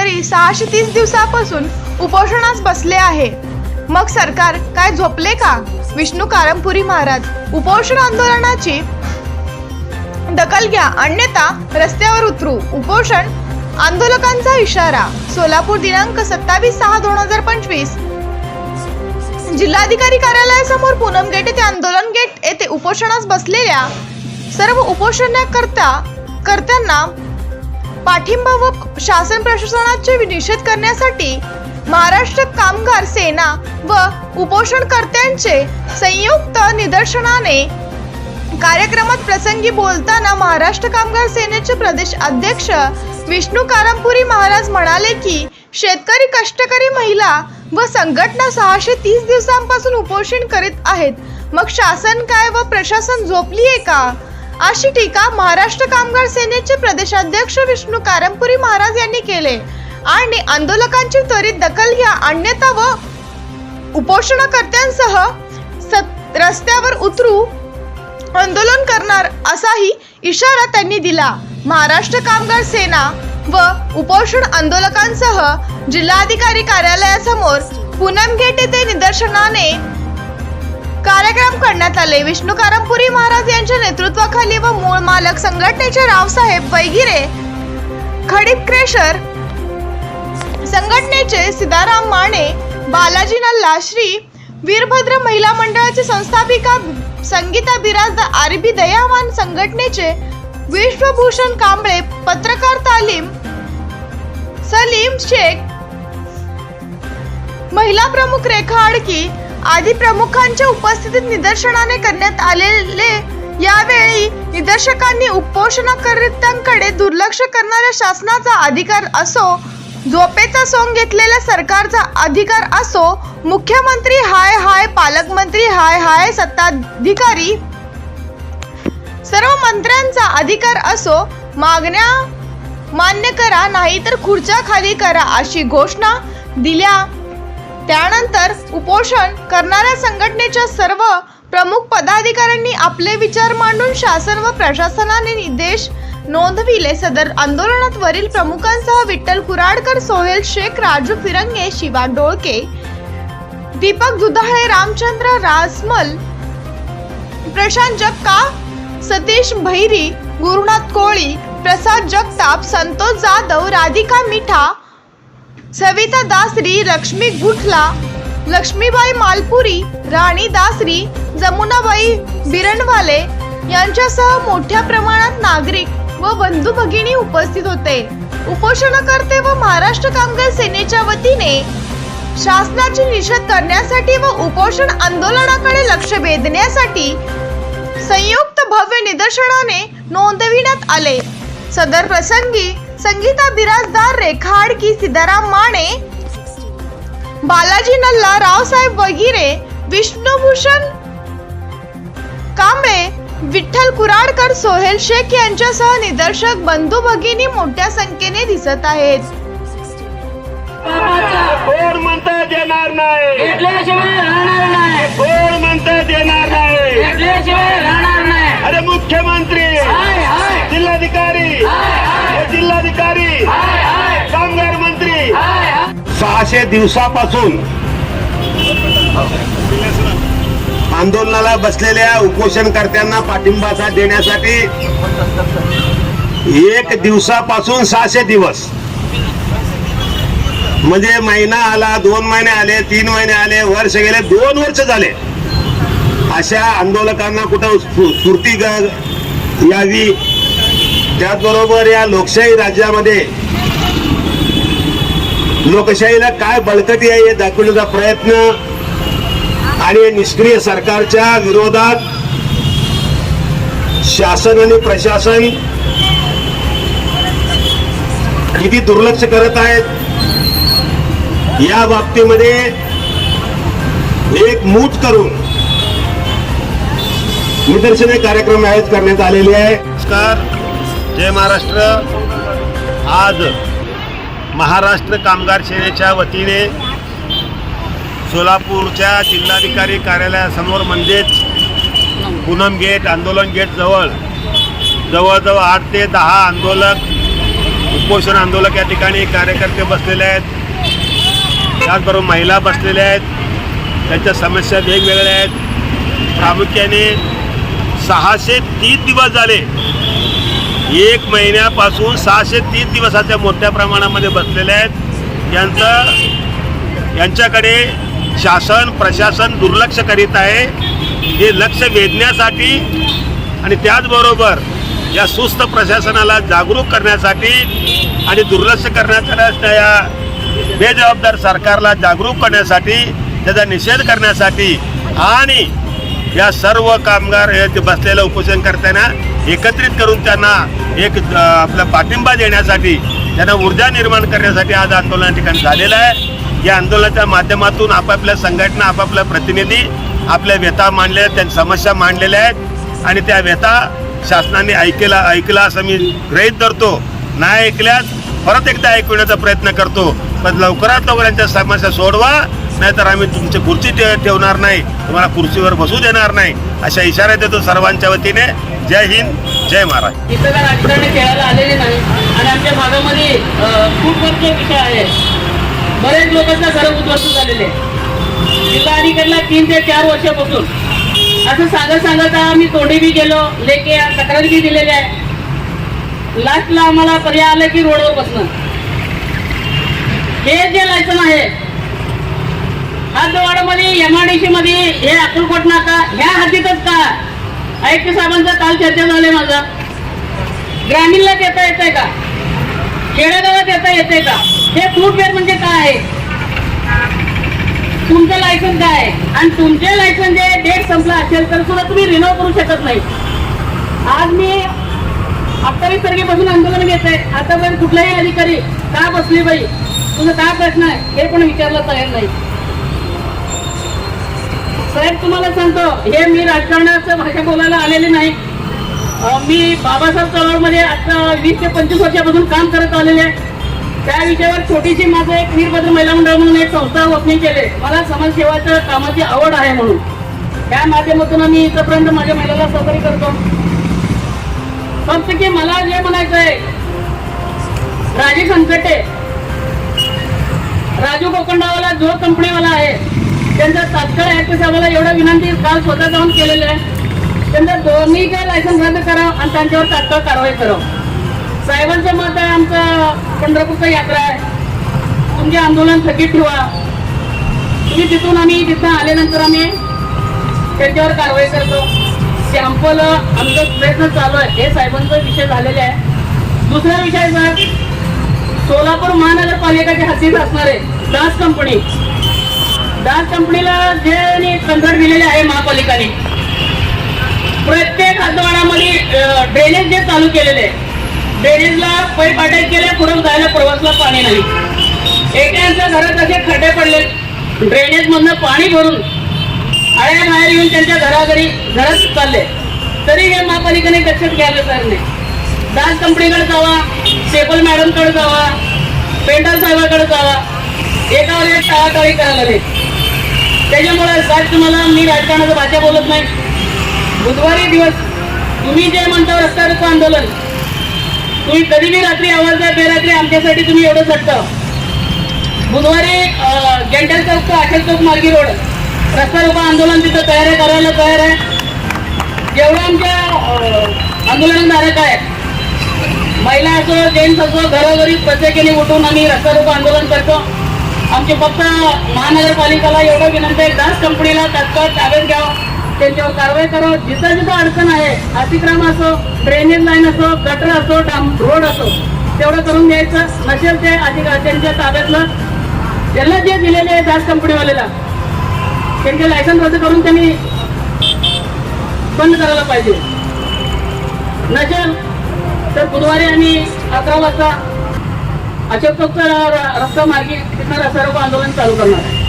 शेतकरी सहाशे तीस दिवसापासून उपोषणास बसले आहे. मग सरकार काय झोपले का? विष्णू कारमपुरी महाराज उपोषण आंदोलनाची दखल घ्या. अन्यथा रस्त्यावर उतरू. उपोषण आंदोलकांचा इशारा. सोलापूर दिनांक सत्तावीस सहा दोन हजार पंचवीस. जिल्हाधिकारी कार्यालयासमोर पूनम गेट येथे आंदोलन गेट येथे उपोषणास बसलेल्या सर्व उपोषणकर्ता कर्त्यांना पाठिंबा व शासन प्रशासनाचे निषेध करण्यासाठी महाराष्ट्र कामगार सेना व उपोषणकर्त्यांचे संयुक्त निदर्शनाने कार्यक्रमात प्रसंगी बोलताना महाराष्ट्र कामगार सेनेचे प्रदेश अध्यक्ष विष्णू कारंपुरी महाराज म्हणाले की शेतकरी कष्टकरी महिला व संघटना सहाशे तीस दिवसांपासून उपोषण करीत आहेत. मग शासन काय व प्रशासन झोपली आहे का? अशी टीका महाराष्ट्र कामगार सेनेचे प्रदेशाध्यक्ष विष्णू कारंपुरी महाराज यांनी केले. आणि आंदोलकांची त्वरित दखल घ्या अन्यथा व उपोषणकर्त्यांसह रस्त्यावर उतरू आंदोलन करणार असाही इशारा त्यांनी दिला. महाराष्ट्र कामगार सेना व उपोषण आंदोलकांसह जिल्हाधिकारी कार्यालयासमोर पूनम गेट येथे निदर्शनाने कार्यक्रम करण्यात आले. विष्णू कारंपुरी महाराज नेतृत्वाखाली व मूळ मालक संघटनेचे रावसाहेब वैगिरे खडीप क्रेशर संघटनेचे सिदाराम माने बालाजी नल्ला श्री वीरभद्र महिला मंडळाचे संस्थापिका संगीता बिराजदार आरबी दयावान संघटनेचे विश्वभूषण कांबळे पत्रकार तालीम सलीम शेख महिला प्रमुख रेखा आडकी आदी प्रमुखांच्या उपस्थितीत निदर्शनाने करण्यात आलेले यावेळी निदर्शकांनी उपोषणकर्त्यांकडे दुर्लक्ष करणाऱ्या शासनाचा अधिकार असो झोपेचा सोंग घेतलेल्या सरकारचा अधिकार असो मुख्यमंत्री हाय हाय पालकमंत्री हाय हाय सत्ताधिकारी सर्व मंत्र्यांचा अधिकार असो मागण्या मान्य करा नाहीतर खुर्च्या खाली करा अशी घोषणा दिल्या त्यानंतर उपोषण करणाऱ्या संघटनेच्या सर्व प्रमुख पदाधिकाऱ्यांनी आपले विचार मांडून शासन व प्रशासनाने निर्देश नोंदविले. सदर आंदोलनात वरील प्रमुखांसह विठ्ठल कुराडकर सोहेल शेख राजू फिरंगे शिवा डोळके दीपक दुधाळे रामचंद्र रासमल प्रशांत जगका सतीश भैरी गुरुनाथ कोळी प्रसाद जगताप संतोष जाधव राधिका मिठा सविता दासरी लक्ष्मी गुठला लक्ष्मीबाई मालपुरी राणी दासरी जमुनाबाई बिरणवाले यांच्यासह मोठ्या प्रमाणात नागरिक व बंधू भगिनी उपस्थित होते. उपोषणकर्ते व महाराष्ट्र कामगार सेनेच्या वतीने शासनाची निषेध करण्यासाठी व उपोषण आंदोलनाकडे लक्ष वेधण्यासाठी संयुक्त भव्य निदर्शनाने नोंदविण्यात आले. सदर प्रसंगी संगीता बिराजदार रेखाड की सीताराम माने बालाजी नल्ला रावसाहेब वगिरे विष्णुभूषण कांबळे विठ्ठल कुराडकर सोहेल शेख यांच्यासह निदर्शक बंधू भगिनी मोठ्या संख्येने दिसत आहेत. सहाशे दिवसापासून आंदोलनाला बसलेल्या उपोषणकर्त्यांना पाठिंबा देण्यासाठी एक दिवसापासून सहाशे दिवस. म्हणजे महिना आला दोन महिने आले तीन महिने आले वर्ष गेले दोन वर्ष झाले. अशा आंदोलकांना कुठं स्फूर्ती यावी? त्याचबरोबर या लोकशाही राज्यामध्ये लोकशाहीला काय बळकटी आहे हे दाखवण्याचा प्रयत्न आणि निष्क्रिय सरकारच्या विरोधात शासन आणि प्रशासन किती दुर्लक्ष करत आहेत या बाबतीमध्ये एक मूठ करून निदर्शने कार्यक्रम आयोजित करण्यात आलेले आहे. नमस्कार. जय महाराष्ट्र. आज महाराष्ट्र कामगार सेनेच्या वतीने सोलापूरच्या जिल्हाधिकारी कार्यालयासमोर म्हणजेच पूनम गेट आंदोलन गेट जवळ जवळजवळ आठ ते दहा आंदोलक उपोषण आंदोलक या ठिकाणी कार्यकर्ते बसलेले आहेत. त्याचबरोबर महिला बसलेल्या आहेत. त्यांच्या समस्या वेगवेगळ्या आहेत. प्रामुख्याने सहाशे तीस दिवस झाले एक महिन्यापासून सहाशे तीन दिवसाच्या मोठ्या प्रमाणामध्ये बसलेल्या आहेत. यांचं यांच्याकडे शासन प्रशासन दुर्लक्ष करीत आहे. हे लक्ष वेधण्यासाठी आणि त्याचबरोबर या सुस्त प्रशासनाला जागरूक करण्यासाठी आणि दुर्लक्ष करण्याच्या या बेजबाबदार सरकारला जागरूक करण्यासाठी त्याचा निषेध करण्यासाठी आणि या सर्व कामगार बसलेल्या उपोषणकर्त्यांना बसलेलं उपोषण करताना एकत्रित करून त्यांना एक आपला पाठिंबा देण्यासाठी त्यांना ऊर्जा निर्माण करण्यासाठी आज आंदोलन ठिकाणी झालेलं आहे. या आंदोलनाच्या माध्यमातून आपापल्या संघटना आपापल्या प्रतिनिधी आपल्या व्यथा मांडल्या आहेत त्यांच्या समस्या मांडलेल्या आहेत. आणि त्या व्यथा शासनाने ऐकेला ऐकला असं मी ग्रहित धरतो. नाही ऐकल्यास परत एकदा ऐकवण्याचा प्रयत्न करतो. पण लवकरात लवकर यांच्या समस्या सोडवा. नाहीतर आम्ही तुमची खुर्ची ठेवणार नाही. तुम्हाला खुर्चीवर बसू देणार नाही. अशा इशारा देतो सर्वांच्या वतीने. जय हिंद जय महाराज. इथं काय राजकारण खेळायला आलेले नाही. आणि आमच्या भागामध्ये खूप मोठे विषय आहे बरेच लोकांना घरं उद्ध्वस्त झालेले जिल्हाधिकारीला तीन ते चार वर्षापासून असं सांगत सांगत आम्ही तोंडी बी गेलो लेके तक्रार बी दिलेल्या आहे लास्टला आम्हाला पर्याय आलं की रोडवर बसणं. हे जे लायसन आहे हातवाडामध्ये एम आय डी सी मध्ये हे अक्कलकोट नाका ह्या हद्दीतच का? आयुक्त साहेबांचा काल चर्चा झाले माझा. ग्रामीणला देता येतंय का? खेडेगावात येता येते का? हे फूटवेअर म्हणजे काय आहे? तुमचं लायसन काय आहे? आणि तुमचे लायसन जे डेट संपला असेल तर सुद्धा तुम्ही रिन्यू करू शकत नाही. आज मी अठ्ठावीस तारखेपासून आंदोलन घेत आहे. आतापर्यंत कुठलाही अधिकारी का बसली बाई? तुझा काय प्रश्न आहे? हे पण विचारला तयार नाही. साहेब तुम्हाला सांगतो हे मी राजकारणाचं भाषा बोलायला आलेले नाही. मी बाबासाहेब चळवळमध्ये आता वीस ते पंचवीस वर्षापासून काम करत आलेले आहे. त्या विषयावर छोटीशी माझं एक वीरभद्र महिला मंडळ म्हणून एक संस्था ओपनिंग केले. मला समाजसेवाच्या कामाची आवड आहे म्हणून. त्या माध्यमातून आम्ही इथपर्यंत माझ्या महिलाला सहकार्य करतो. फक्त की मला जे म्हणायचं आहे राजे संकटे राजू कोकंडावाला जो कंपनीवाला आहे त्यांचा तात्काळ ऍक्ट आम्हाला एवढं विनंती काल स्वतः जाऊन केलेलं आहे. त्यांचा दोन्ही काय लायसन्स रद्द करावं आणि त्यांच्यावर तात्काळ कारवाई करावं. साहेबांचं मत आहे आमचं पंढरपूरचं यात्रा आहे. तुमचे आंदोलन थकीत ठेवा. तुम्ही तिथून आम्ही तिथं आल्यानंतर आम्ही त्यांच्यावर कारवाई करतो. सॅम्पल आमचा प्रयत्न चालू आहे. हे साहेबांचा विषय झालेले आहे. दुसरा विषय सर सोलापूर महानगरपालिकेच्या हद्दीत असणारे दास कंपनी दास कंपनीला जे कंत्राट दिलेले आहे महापालिकाने. प्रत्येक हातवाडामध्ये ड्रेनेज जे चालू केलेले आहे ड्रेनेजला पैप अटॅच केले पुढे जायला प्रवासला पाणी नाही. एकट्यांच्या घरात असे खड्डे पडले ड्रेनेज मधनं पाणी भरून आळ्या बाहेर येऊन त्यांच्या घराघरी घरात चालले. तरी हे महापालिकेने दक्षत घ्यायला तयार नाही. दास कंपनीकडे जावा सेपल मॅडमकडे जावा पेंटर साहेबाकडे जावा. एकावर एक टाळाटाळी करायला नाही. त्याच्यामुळे साहेब तुम्हाला मी राजकारणाचा भाषा बोलत नाही. बुधवारी दिवस तुम्ही जे म्हणता रस्ता रोको आंदोलन तुम्ही कधीही रात्री आवाज द्या बेरात्री आमच्यासाठी तुम्ही एवढं झटतं बुधवारी अं, गेंडल चौक तो अखेर चौक मार्गी रोड. रस्ता रोको आंदोलन तिथं तयार आहे करायला तयार आहे. जेवढं आमच्या आंदोलनधारक आहे. महिला असो जेंट्स असो घरोघरी प्रत्येकाने उठून आम्ही रस्ता रोको आंदोलन करतो. आमची फक्त महानगरपालिकेला एवढं विनंती आहे दास कंपनीला तात्काळ ताब्यात घ्यावं त्यांच्यावर कारवाई करावं जिथं जिथं अडचण आहे अतिक्रम असो ड्रेनेज लाईन असो गटर असो डाम रोड असो तेवढं करून द्यायचं नसेल ते अधिकार त्यांच्या ताब्यातलं. त्यांना जे दिलेले आहे दास कंपनीवाल्याला त्यांचे लायसन रद्द करून त्यांनी बंद करायला पाहिजे. नसेल तर बुधवारी आम्ही अकरा वाजता अशोक चौकचा रस्ता मार्गी सर्व आंदोलन चालू करणार आहे.